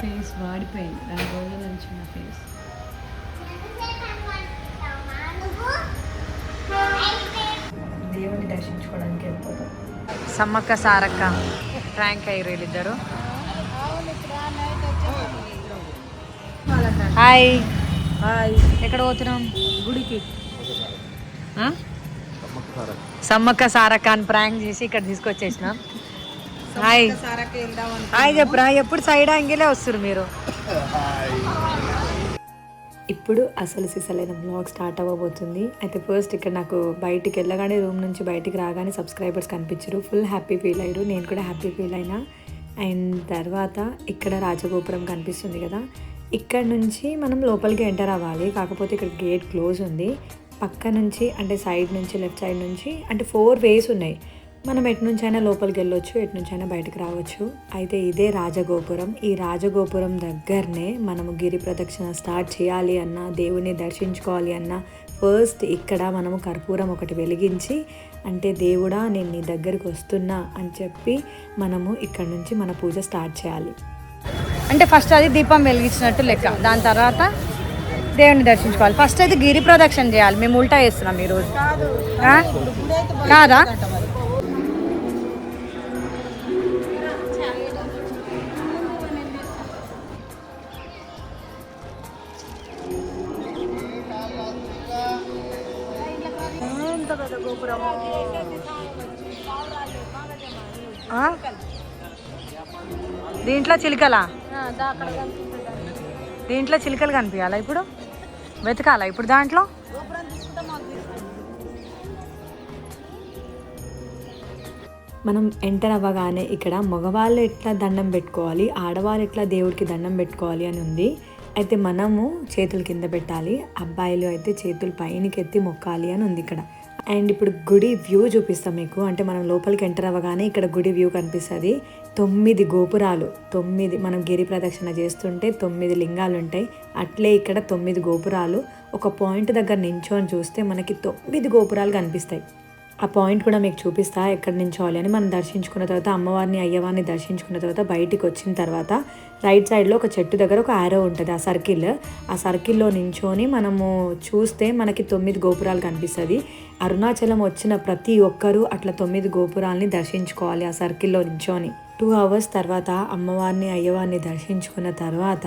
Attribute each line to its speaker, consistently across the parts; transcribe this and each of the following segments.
Speaker 1: Face వాడిపోయింది. రెండు రోజుల నుంచి ఫేస్ దేవుని దర్శించుకోవడానికి వెళ్ళిపోతాం సమ్మక్క సారక్క ఫ్రాంక్ అయ్యారు వీళ్ళిద్దరు. Hi hi. ఎక్కడ పోతున్నాం? గుడికి? సమ్మక్క సారక్క అని ప్రాంక్ చేసి ఇక్కడ తీసుకొచ్చేసినాం. హాయ్. హాయ్ చెప్పరా ఎప్పుడు సైడ్ యాంగిలే వస్తారు మీరు? ఇప్పుడు అసలు సిసలైన బ్లాగ్ స్టార్ట్ అవ్వబోతుంది. అయితే ఫస్ట్ ఇక్కడ నాకు బయటికి వెళ్ళగానే రూమ్ నుంచి బయటికి రాగానే సబ్స్క్రైబర్స్ కనిపించారు. ఫుల్ హ్యాపీ ఫీల్ అయ్యారు నేను కూడా హ్యాపీ ఫీల్ అయినా. అండ్ తర్వాత ఇక్కడ రాజగోపురం కనిపిస్తుంది కదా. ఇక్కడ నుంచి మనం లోపలికి ఎంటర్ అవ్వాలి. కాకపోతే ఇక్కడ గేట్ క్లోజ్ ఉంది. పక్క నుంచి అంటే సైడ్ నుంచి లెఫ్ట్ సైడ్ నుంచి అంటే ఫోర్ వేస్ ఉన్నాయి. మనం ఎటు నుంచైనా లోపలికి వెళ్ళొచ్చు ఎటు నుంచైనా బయటకు రావచ్చు. అయితే ఇదే రాజగోపురం. ఈ రాజగోపురం దగ్గరనే మనము గిరి ప్రదక్షిణ స్టార్ట్ చేయాలి అన్నా దేవుని దర్శించుకోవాలి అన్నా ఫస్ట్ ఇక్కడ మనము కర్పూరం ఒకటి వెలిగించి అంటే దేవుడా నేను నీ దగ్గరికి వస్తున్నా అని చెప్పి మనము ఇక్కడ నుంచి మన పూజ స్టార్ట్ చేయాలి. అంటే ఫస్ట్ అది దీపం వెలిగించినట్టు లెక్క. దాని తర్వాత దేవుని దర్శించుకోవాలి. ఫస్ట్ అయితే గిరి ప్రదక్షిణ చేయాలి. మేము ఉల్టా చేస్తున్నాం ఈరోజు. కాదా? దీంట్లో చిలుకలా? దీంట్లో చిలుకలు కనిపించాలా ఇప్పుడు? వెతకాలా ఇప్పుడు దాంట్లో? మనం ఎంటర్ అవ్వగానే ఇక్కడ మగవాళ్ళు ఎట్లా దండం పెట్టుకోవాలి ఆడవాళ్ళు ఎట్లా దేవుడికి దండం పెట్టుకోవాలి అని ఉంది. అయితే మనము చేతులు కింద పెట్టాలి అబ్బాయిలు అయితే చేతులు పైనకి ఎత్తి మొక్కాలి అని ఉంది ఇక్కడ. అండ్ ఇప్పుడు గుడి వ్యూ చూపిస్తాం మీకు. అంటే మనం లోపలికి ఎంటర్ అవ్వగానే ఇక్కడ గుడి వ్యూ కనిపిస్తుంది. తొమ్మిది గోపురాలు తొమ్మిది మనం గిరి ప్రదక్షిణ చేస్తుంటే తొమ్మిది లింగాలు ఉంటాయి. అట్లే ఇక్కడ తొమ్మిది గోపురాలు ఒక పాయింట్ దగ్గర నించొని చూస్తే మనకి తొమ్మిది గోపురాలు కనిపిస్తాయి. ఆ పాయింట్ కూడా మీకు చూపిస్తా ఎక్కడ నించోవాలి అని. మనం దర్శించుకున్న తర్వాత అమ్మవారిని అయ్యవారిని దర్శించుకున్న తర్వాత బయటికి వచ్చిన తర్వాత రైట్ సైడ్లో ఒక చెట్టు దగ్గర ఒక ఆరో ఉంటుంది ఆ సర్కిల్ ఆ సర్కిల్లో నించొని మనము చూస్తే మనకి తొమ్మిది గోపురాలు కనిపిస్తుంది. అరుణాచలం వచ్చిన ప్రతి ఒక్కరూ అట్లా తొమ్మిది గోపురాలని దర్శించుకోవాలి ఆ సర్కిల్లో నించోని. టూ అవర్స్ తర్వాత అమ్మవారిని అయ్యవారిని దర్శించుకున్న తర్వాత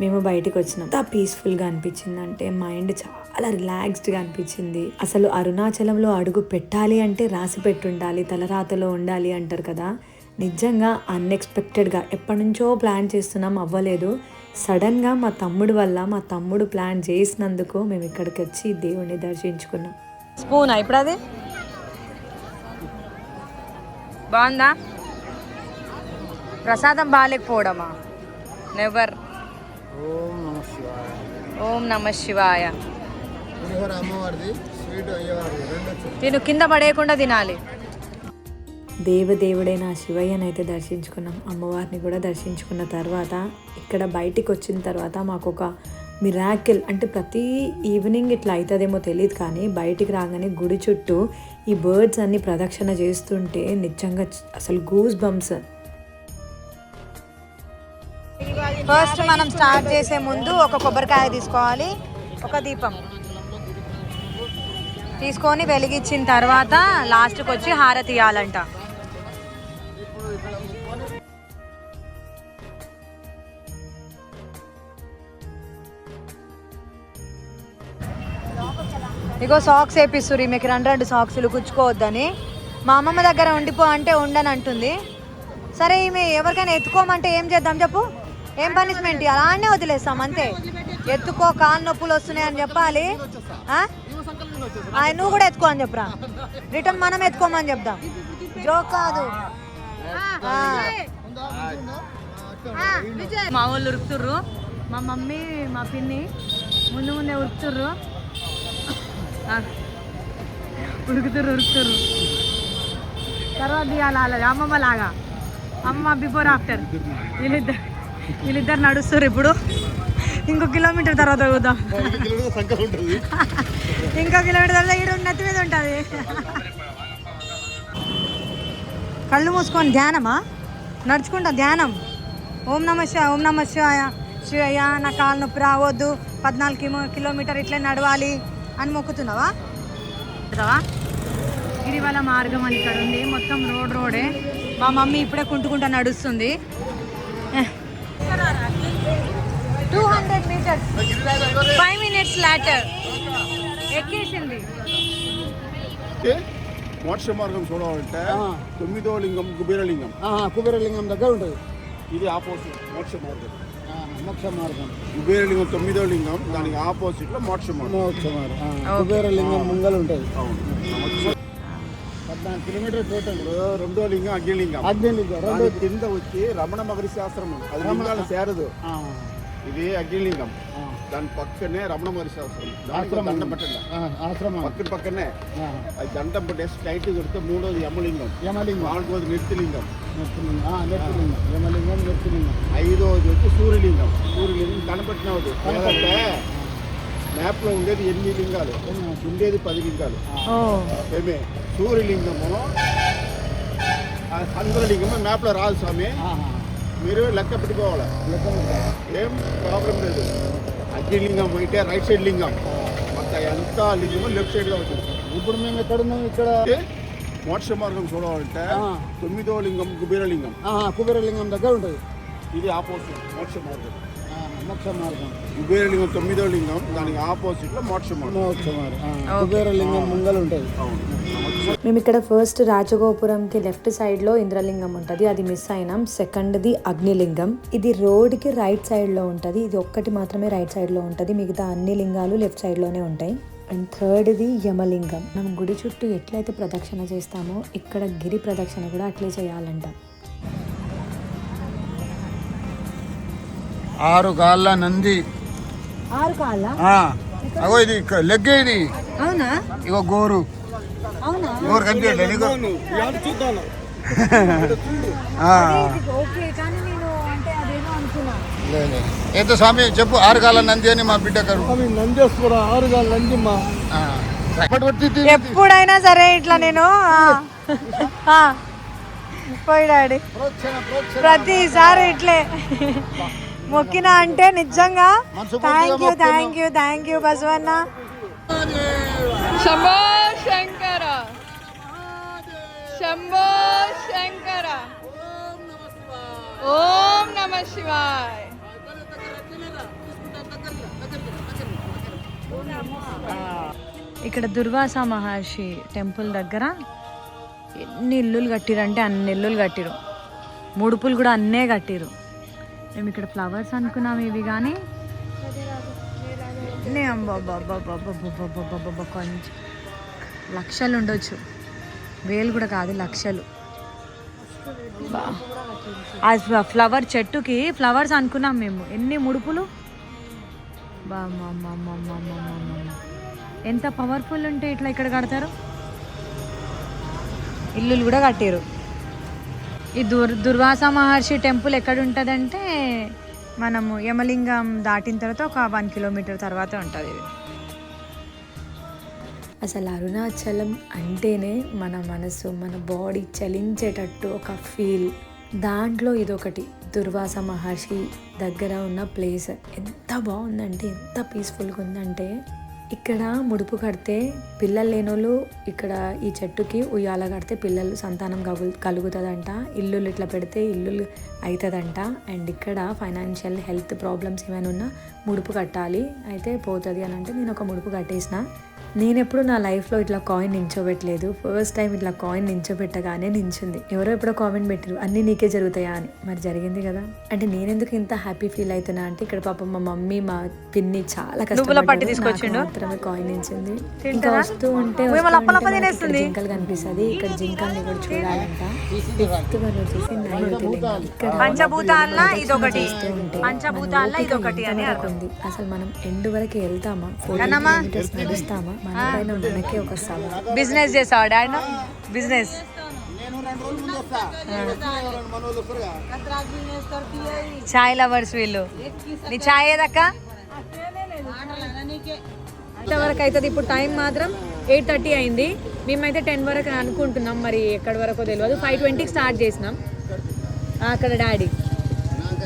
Speaker 1: మేము బయటకు వచ్చినాం. ఎంత పీస్ఫుల్గా అనిపించింది అంటే మైండ్ చాలా రిలాక్స్డ్గా అనిపించింది. అసలు అరుణాచలంలో అడుగు పెట్టాలి అంటే రాసి పెట్టుండాలి తలరాతలో ఉండాలి అంటారు కదా. నిజంగా అన్ఎక్స్పెక్టెడ్గా ఎప్పటి నుంచో ప్లాన్ చేస్తున్నాం అవ్వలేదు. సడన్గా మా తమ్ముడు వల్ల మా తమ్ముడు ప్లాన్ చేసినందుకు మేము ఇక్కడికి వచ్చి దేవుణ్ణి దర్శించుకున్నాం. స్పూనా ఇప్పుడు అది బాగుందా? ప్రసాదం బాగాలేకపోవడమా నెవర్
Speaker 2: ఓం నమ శివాయ.
Speaker 1: తిను కింద పడేయకుండా తినాలి. దేవదేవుడైన ఆ శివయ్యనైతే దర్శించుకున్నాం. అమ్మవారిని కూడా దర్శించుకున్న తర్వాత ఇక్కడ బయటికి వచ్చిన తర్వాత మాకు ఒక మిరాకిల్ అంటే ప్రతి ఈవినింగ్ ఇట్లా అవుతుందేమో తెలియదు కానీ బయటికి రాగానే గుడి చుట్టూ ఈ బర్డ్స్ అన్ని ప్రదక్షిణ చేస్తుంటే నిజంగా అసలు గూస్ బంప్స్ ఫస్ట్ మనం స్టార్ట్ చేసే ముందు ఒక కొబ్బరికాయ తీసుకోవాలి ఒక దీపం. తీసుకొని వెలిగించిన తర్వాత లాస్ట్కి వచ్చి హారతి ఇవ్వాలంట ఇగో సాక్స్ వేపిస్తుంది మీకు రెండు రెండు సాక్స్లు కుచ్చుకోవద్దని మా అమ్మమ్మ దగ్గర ఉండిపో అంటే ఉండని అంటుంది సరే ఈమె ఎవరికైనా ఎత్తుకోమంటే ఏం చేద్దాం చెప్పు? ఏం పనిష్మెంట్ అలానే వదిలేస్తాం అంతే. ఎత్తుకో కాలు నొప్పులు వస్తున్నాయి అని చెప్పాలి. నువ్వు కూడా ఎత్తుకో అని చెప్పురా? రిటర్న్ మనం ఎత్తుకోమని చెప్దాం. జోక్ కాదు. మా వాళ్ళు ఉరుకుతుర్రు. మా మమ్మీ మా పిన్ని ముందు ముందే ఉరుకుతుర్రు. ఉరుకుతుర్రు ఉరుకుతుర్రు. తర్వాత అలాగే అమ్మమ్మ లాగా. అమ్మ బిఫోర్ ఆఫ్టర్. వీళ్ళిద్దరు. వీళ్ళిద్దరు నడుస్తారు ఇప్పుడు. ఇంకో కిలోమీటర్ తర్వాత పోదాం.
Speaker 2: కిలోమీటర్
Speaker 1: ఇంకో కిలోమీటర్ తర్వాత ఈడ నెత్తి మీద ఉంటుంది. కళ్ళు మూసుకొని ధ్యానమా? నడుచుకుంటా ధ్యానం. ఓం నమ శివాయ ఓం నమ శివాయ శివయ్య నా కాలు నొప్పి రావద్దు. పద్నాలుగు కిలో కిలోమీటర్ ఇట్లే నడవాలి అని మొక్కుతున్నావా? గిరివల మార్గం అని ఇక్కడ ఉంది. మొత్తం రోడ్ రోడే. మా మమ్మీ ఇప్పుడే కుంటుకుంటా నడుస్తుంది. Hundred meters five minutes later ఎక్కేసింది
Speaker 3: మోక్ష మార్గం చూడాలంటే తొమ్మిదో లింగం కుబేరలింగం
Speaker 2: కుబేరలింగం దగ్గర ఉంటుంది
Speaker 3: ఇది ఆపోజిట్ మోక్ష మార్గం
Speaker 2: మోక్ష మార్గం
Speaker 3: కుబేరలింగం తొమ్మిదో లింగం దానికి ఆపోజిట్లో మోక్ష మార్గం
Speaker 2: మోక్ష మార్గం కుబేరలింగం ముంగల్ ఉంటుంది
Speaker 3: అవును
Speaker 2: పద్నాలుగు కిలోమీటర్ టోటల్
Speaker 3: ఇప్పుడు రెండో లింగం అగ్నిలింగం
Speaker 2: అగ్నిలింగం
Speaker 3: దాని
Speaker 2: రెండో
Speaker 3: కింద వచ్చి రమణ మహర్షి ఆశ్రమం అది లింగాలు చేరదు
Speaker 2: ఆ,
Speaker 3: ఇది అగ్నిలింగం
Speaker 2: ఆ,
Speaker 3: దాని పక్కనే రమణ మహర్షి ఆశ్రమం దానికి
Speaker 2: ఆశ్రమం.
Speaker 3: దండం పెట్టండి
Speaker 2: ఆ, ఆశ్రమం
Speaker 3: పక్కన పక్కనే
Speaker 2: ఆ,
Speaker 3: అది దండం పెట్టేసి టైట్ కొడితే మూడోది యమలింగం
Speaker 2: యమలింగం
Speaker 3: నాలుగోది నిర్తిలింగం
Speaker 2: నెత్తిలింగం ఆ, నెత్తిలింగం యమలింగం నెత్తిలింగం
Speaker 3: ఐదోది వచ్చి సూర్యలింగం సూర్యలింగం కనపట్టినది ఎందుకంటే మ్యాప్లో ఉండేది ఎనిమిది లింగాలు ఉండేది పది లింగాలు
Speaker 1: ఓ
Speaker 3: ఏమే సూర్యలింగము ఆ చంద్రలింగము మ్యాప్లో రాదు స్వామి
Speaker 2: ఆహా,
Speaker 3: మీరు లెక్క పెట్టుకోవాలి
Speaker 2: లెక్క ఉంటా.
Speaker 3: ఏం ప్రాబ్లం లేదు. అగ్నిలింగం అయితే రైట్ సైడ్ లింగం. మొత్తం ఎంత లింగము లెఫ్ట్ సైడ్గా ఉంటుంది
Speaker 2: ఇప్పుడు మేము ఎక్కడ ఉన్నాం ఇక్కడ
Speaker 3: మోక్ష మార్గం చూడాలంటే. తొమ్మిదో లింగం కుబేరలింగం
Speaker 2: కుబేరలింగం దగ్గర ఉంటుంది.
Speaker 3: ఇది ఆపోజిట్ మోక్ష మార్గం.
Speaker 2: మోక్ష మార్గం.
Speaker 3: కుబేరలింగం తొమ్మిదో లింగం దానికి ఆపోజిట్లో మోక్ష మార్గం.
Speaker 2: మోక్ష మార్గం. ఆ, కుబేరలింగం ముంగల్ ఉంటుంది
Speaker 1: మేము ఇక్కడ ఫస్ట్ రాజగోపురంకి లెఫ్ట్ సైడ్లో ఇంద్రలింగం ఉంటుంది అది మిస్ అయినాం. సెకండ్ది అగ్నిలింగం. ఇది రోడ్కి రైట్ సైడ్లో ఉంటుంది ఇది ఒక్కటి మాత్రమే రైట్ సైడ్లో ఉంటుంది మిగతా అన్ని లింగాలు లెఫ్ట్ సైడ్లోనే ఉంటాయి. అండ్ థర్డ్ది యమలింగం. మనం గుడి చుట్టూ ఎట్లయితే ప్రదక్షిణ చేస్తామో ఇక్కడ గిరి ప్రదక్షిణ కూడా అట్లే చేయాలంట.
Speaker 2: ఆరు కాళ్ళ నంది.
Speaker 1: ఆరు కాళ్ళ?
Speaker 2: ఆ, అగో ఇది లెగ్గే ఇది.
Speaker 1: అవునా?
Speaker 2: ఇగో గోరు.
Speaker 1: అవునా?
Speaker 2: గోరు కనిపించట్లే నీకు. ఎంత స్వామి చెప్పు ఆరు కాళ్ళ నంది అని మా బిడ్డ గారు
Speaker 3: నందేశ్వర ఆరు కాళ్ళ నంది మా.
Speaker 1: ఎప్పుడైనా సరే ఇట్లా నేను పోయి డాడీ. ప్రతిసారి ఇట్లే. మొక్కిన అంటే నిజంగా. Thank you thank you thank you Basavanna
Speaker 4: Shambho Shankara Shambho Shankara ఓం నమ శివాయ.
Speaker 1: ఇక్కడ దుర్వాస మహర్షి టెంపుల్ దగ్గర ఎన్ని ఇల్లులు కట్టిరంటే అన్ని ఇల్లులు కట్టిరు ముడుపులు కూడా అన్నే కట్టిరు మేము ఇక్కడ ఫ్లవర్స్ అనుకున్నాం ఇవి కానీ కొంచెం లక్షలు ఉండొచ్చు. వేలు కూడా కాదు లక్షలు. ఫ్లవర్ చెట్టుకి ఫ్లవర్స్ అనుకున్నాం మేము. ఎన్ని ముడుపులు? ఎంత పవర్ఫుల్ ఉంటే ఇట్లా ఇక్కడ కడతారు? ఇల్లులు కూడా కట్టారు. ఈ దుర్ దుర్వాస మహర్షి టెంపుల్ ఎక్కడ ఉంటుందంటే మనము యమలింగం దాటిన తర్వాత ఒక వన్ కిలోమీటర్ తర్వాత ఉంటుంది ఇది. అసలు అరుణాచలం అంటేనే మన మనసు మన బాడీ చలించేటట్టు ఒక ఫీల్. దాంట్లో ఇదొకటి దుర్వాస మహర్షి దగ్గర ఉన్న ప్లేస్. ఎంత బాగుందంటే ఎంత పీస్ఫుల్గా ఉందంటే ఇక్కడ ముడుపు కడితే పిల్లలు లేనోళ్ళు ఇక్కడ ఈ చెట్టుకి ఉయ్యాల కడితే పిల్లలు సంతానం కలుగు కలుగుతుందంట. ఇల్లులు ఇట్లా పెడితే ఇల్లులు అవుతుందంట అండ్ ఇక్కడ ఫైనాన్షియల్ హెల్త్ ప్రాబ్లమ్స్ ఏమైనా ఉన్నా ముడుపు కట్టాలి. అయితే పోతుంది అని అంటే నేను ఒక ముడుపు కట్టేసిన. నేను ఎప్పుడు నా లైఫ్లో ఇట్లా కాయిన్ నించోబెట్టలేదు. ఫస్ట్ టైం ఇట్లా కాయిన్ నించోబెట్టగానే నించుంది. ఎవరో ఎప్పుడో కామెంట్ పెట్టారు అన్నీ నీకే జరుగుతాయా? అని. మరి జరిగింది కదా. అంటే నేనెందుకు ఇంత హ్యాపీ ఫీల్ అవుతున్నా అంటే ఇక్కడ పాపం మా మమ్మీ మా పిన్ని చాలా మాత్రమే కాయిన్ నించింది. ఇంకా వస్తూ ఉంటే జింకలు కనిపిస్తుంది. ఇక్కడ జింకల్ని కూడా చూడాలంట. ఫిఫ్త్ వన్ వచ్చేసి. ఇక్కడ
Speaker 4: పంచభూతాల్లో ఇదొకటి.
Speaker 1: అసలు మనం ఎండ్ వరకు వెళ్తామా? ఫోర్ కిలోమీటర్స్ నడుస్తామా?
Speaker 4: బిజినెస్ చేసావా డాడ్? బిజినెస్. చాయ్ లవర్స్ వీళ్ళు. నీ చాయ్ ఏదక్క?
Speaker 1: వరకు అవుతుంది ఇప్పుడు టైం మాత్రం ఎయిట్ థర్టీ అయింది. మేమైతే టెన్ వరకు అనుకుంటున్నాం మరి ఎక్కడి వరకు తెలియదు ఫైవ్ ట్వంటీకి స్టార్ట్ చేసినాం. ఆ, అక్కడ డాడీ.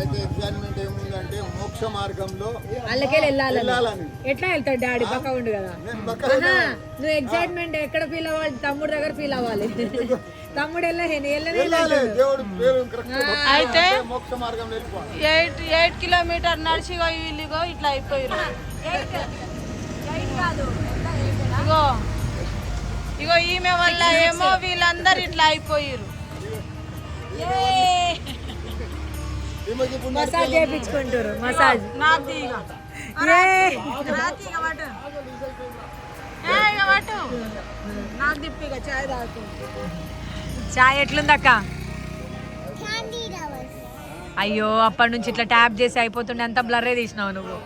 Speaker 2: నాకైతే ఎగ్జామ్మెంట్ ఏముందంటే మోక్ష మార్గంలో
Speaker 1: వాళ్ళకే వెళ్ళాలి
Speaker 2: వెళ్ళాలని.
Speaker 1: ఎట్లా వెళ్తాడు డాడీ? పక్క ఉండు కదా. నువ్వు ఎక్సైట్మెంట్ ఎక్కడ ఫీల్ అవ్వాలి? తమ్ముడు దగ్గర ఫీల్ అవ్వాలి. తమ్ముడు
Speaker 4: అయితే
Speaker 2: మోక్ష మార్గంలో వెళ్ళిపోవాలి.
Speaker 4: ఎయిట్ ఎయిట్ కిలోమీటర్ నడిచి ఇగో వీళ్ళిగో ఇట్లా అయిపోయారు ఇగో ఇగో ఈమె వల్ల ఏమో వీళ్ళందరూ ఇట్లా అయిపోయారు
Speaker 1: మసాజ్ చేయించుకుంటారు మసాజ్.
Speaker 4: చాయ్ తాగుతూ
Speaker 1: చాయ్ ఎట్లుంది అక్క అయ్యో అప్పటి నుంచి ఇట్లా ట్యాప్ చేసి అయిపోతుండే అంత బ్లర్రే తీసినావు నువ్వు.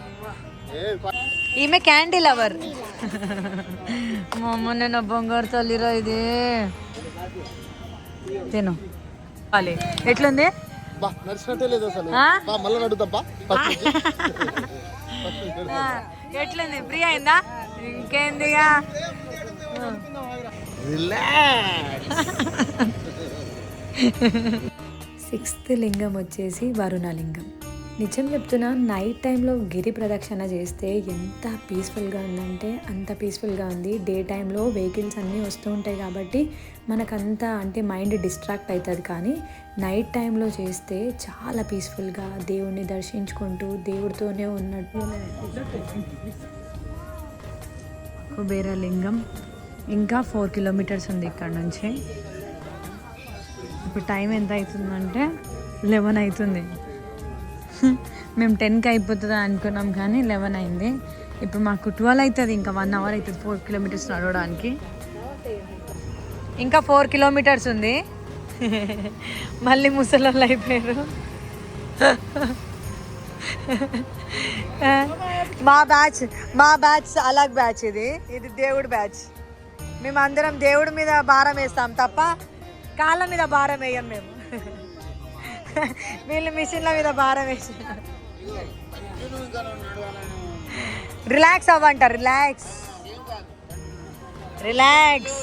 Speaker 1: ఈమె క్యాండీ లవర్. మా అమ్మ నేను బొంగారు తల్లిరా ఇది. తినువాలి ఎట్లుంది?
Speaker 2: నడిచినట్టే లేదు అసలు. మళ్ళీ
Speaker 1: ఎట్లుంది? ఫ్రీ అయిందా? ఇంకేందిగా? సిక్స్త్ లింగం వచ్చేసి వరుణలింగం. నిజం చెప్తున్నా నైట్ టైంలో గిరి ప్రదక్షిణ చేస్తే ఎంత పీస్ఫుల్గా ఉందంటే అంత పీస్ఫుల్గా ఉంది. డే టైంలో వెహికల్స్ అన్నీ వస్తూ ఉంటాయి కాబట్టి మనకంతా అంటే మైండ్ డిస్ట్రాక్ట్ అవుతుంది కానీ నైట్ టైంలో చేస్తే చాలా పీస్ఫుల్గా దేవుణ్ణి దర్శించుకుంటూ దేవుడితోనే ఉన్నట్టు. కుబేరలింగం ఇంకా ఫోర్ కిలోమీటర్స్ ఉంది ఇక్కడ నుంచి. ఇప్పుడు టైం ఎంత అవుతుందంటే లెవెన్ అవుతుంది మేము టెన్కి అయిపోతుంది అనుకున్నాం కానీ లెవెన్ అయింది. ఇప్పుడు మాకు ట్వెల్వ్ అవుతుంది ఇంకా వన్ అవర్ అవుతుంది ఫోర్ కిలోమీటర్స్ నడవడానికి. ఇంకా ఫోర్ కిలోమీటర్స్ ఉంది. మళ్ళీ ముసలోళ్ళు అయిపోయారు. మా బ్యాచ్ మా బ్యాచ్ అలాగ్ బ్యాచ్ ఇది. ఇది దేవుడు బ్యాచ్. మేము అందరం దేవుడి మీద భారం వేస్తాం తప్ప కాళ్ళ మీద భారం వేయం మేము. వీళ్ళు మిషన్ల మీద భారం వేసి. రిలాక్స్ అవ్వంట రిలాక్స్. రిలాక్స్.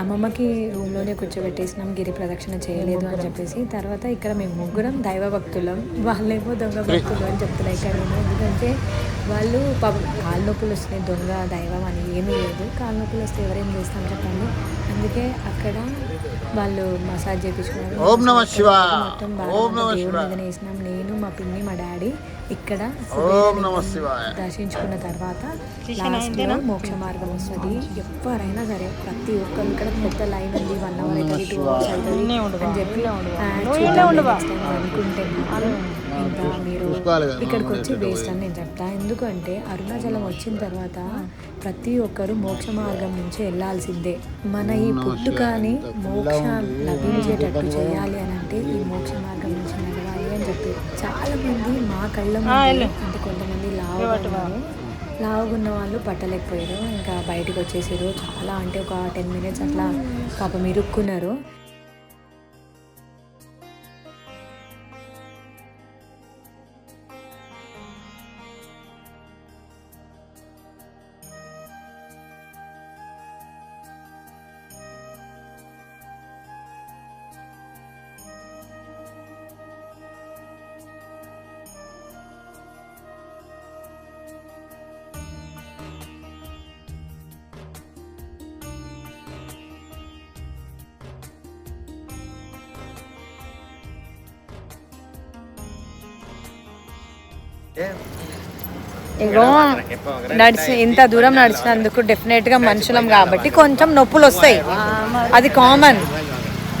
Speaker 1: అమ్మమ్మకి రూమ్లోనే కూర్చోబెట్టేసినాం గిరి ప్రదక్షిణ చేయలేదు అని చెప్పేసి. తర్వాత ఇక్కడ మేము ముగ్గురం దైవ భక్తులం. వాళ్ళేమో దొంగ భక్తులు అని చెప్తున్నారు. ఇక్కడ ఎందుకంటే వాళ్ళు పాపం కాళ్ళ నొప్పులు వస్తున్నాయి దొంగ దైవం అని ఏమీ లేదు. కాళ్ళ నొప్పులు వస్తే ఎవరేం చేస్తాం చెప్పండి? అందుకే అక్కడ వాళ్ళు మసాజ్ చేయించుకున్నారు
Speaker 2: ఓం నమః శివాయ.
Speaker 1: మొత్తం
Speaker 2: ఓం నమః
Speaker 1: దేవుడి
Speaker 2: శివాయ.
Speaker 1: మీదనే వేసినాం. నేను మా పిన్ని మా డాడీ ఇక్కడ
Speaker 2: ఓం నమః శివాయ.
Speaker 1: దర్శించుకున్న తర్వాత మోక్ష మార్గం వస్తుంది. ఎవరైనా సరే ప్రతి ఒక్కరు ఇక్కడ పెద్ద లైన్ ఉంది. వన్ అవర్ అవుతుంది టూ అవర్స్ అవుతుంది అని చెప్పి అనుకుంటే ఇంకా మీరు ఇక్కడికి వచ్చి వేస్ట్ అని నేను చెప్తా. ఎందుకంటే అరుణాచలం వచ్చిన తర్వాత ప్రతి ఒక్కరు మోక్ష మార్గం నుంచి వెళ్ళాల్సిందే. మన ఈ పుట్టుకని మోక్షం లభించేటట్టు చేయాలి అని అంటే ఈ మోక్ష మార్గం నుంచి నడవాలి అని చెప్పి. చాలా మంది మా కళ్ళ ముందు అంటే కొంతమంది లావుగా ఉన్నారు. లావుగా ఉన్న వాళ్ళు పట్టలేకపోయారు. ఇంకా బయటకు వచ్చేసారు. చాలా అంటే ఒక టెన్ మినిట్స్ అట్లా పాపం ఇరుక్కున్నారు. ఇగో నడిచి ఇంత దూరం నడిచినందుకు డెఫినెట్గా మనుషులం కాబట్టి కొంచెం నొప్పులు వస్తాయి. అది కామన్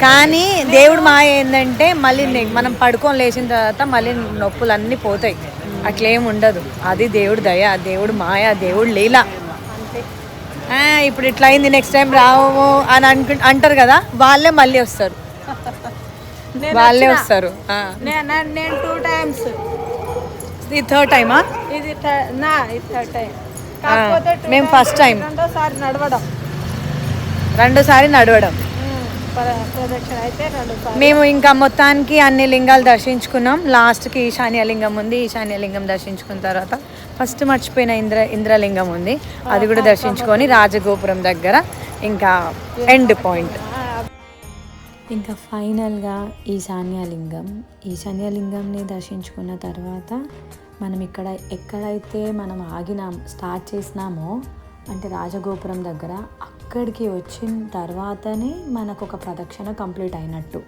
Speaker 1: కానీ దేవుడు మాయ ఏంటంటే మళ్ళీ మనం పడుకొని లేచిన తర్వాత మళ్ళీ నొప్పులు అన్నీ పోతాయి. అట్లేం ఉండదు. అది దేవుడు దయ దేవుడు మాయ దేవుడు లీల. ఇప్పుడు ఇట్లా అయింది నెక్స్ట్ టైం రావు అని అనుకు అంటారు కదా వాళ్ళే మళ్ళీ వస్తారు. వాళ్ళే వస్తారు.
Speaker 4: నేను టూ టైమ్స్
Speaker 1: ఇది థర్డ్ టైమా
Speaker 4: ఇది నా ఇది థర్డ్ టైం
Speaker 1: మేము ఫస్ట్ టైం
Speaker 4: రెండోసారి నడవడం.
Speaker 1: రెండోసారి నడవడం. మేము ఇంకా మొత్తానికి అన్ని లింగాలు దర్శించుకున్నాం. లాస్ట్కి ఈశాన్య లింగం ఉంది. ఈశాన్య లింగం దర్శించుకున్న తర్వాత ఫస్ట్ మర్చిపోయిన ఇంద్ర ఇంద్రలింగం ఉంది. అది కూడా దర్శించుకొని రాజగోపురం దగ్గర ఇంకా ఎండ్ పాయింట్ ఇంకా ఫైనల్గా ఈశాన్యలింగం ఈశాన్యలింగంని దర్శించుకున్న తర్వాత మనం ఇక్కడ ఎక్కడైతే మనం ఆగినాం స్టార్ట్ చేసినామో అంటే రాజగోపురం దగ్గర అక్కడికి వచ్చిన తర్వాతనే మనకు ఒక ప్రదక్షిణ కంప్లీట్ అయినట్టు.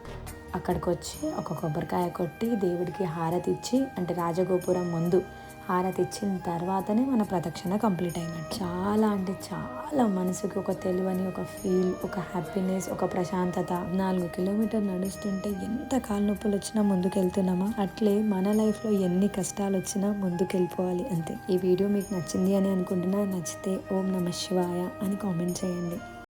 Speaker 1: అక్కడికి వచ్చి ఒక కొబ్బరికాయ కొట్టి దేవుడికి హారతి ఇచ్చి అంటే రాజగోపురం ముందు హారతి ఇచ్చిన తర్వాతనే మన ప్రదక్షిణ కంప్లీట్ అయినట్టు. చాలా అంటే చాలా మనసుకి ఒక తెలివని ఒక ఫీల్ ఒక హ్యాపీనెస్ ఒక ప్రశాంతత. నాలుగు కిలోమీటర్ నడుస్తుంటే ఎంత కాలు నొప్పులు వచ్చినా ముందుకు వెళ్తున్నామా అట్లే మన లైఫ్లో ఎన్ని కష్టాలు వచ్చినా ముందుకు వెళ్ళిపోవాలి అంతే. ఈ వీడియో మీకు నచ్చింది అని అనుకుంటున్నా నచ్చితే ఓం నమ శివాయ అని కామెంట్ చేయండి.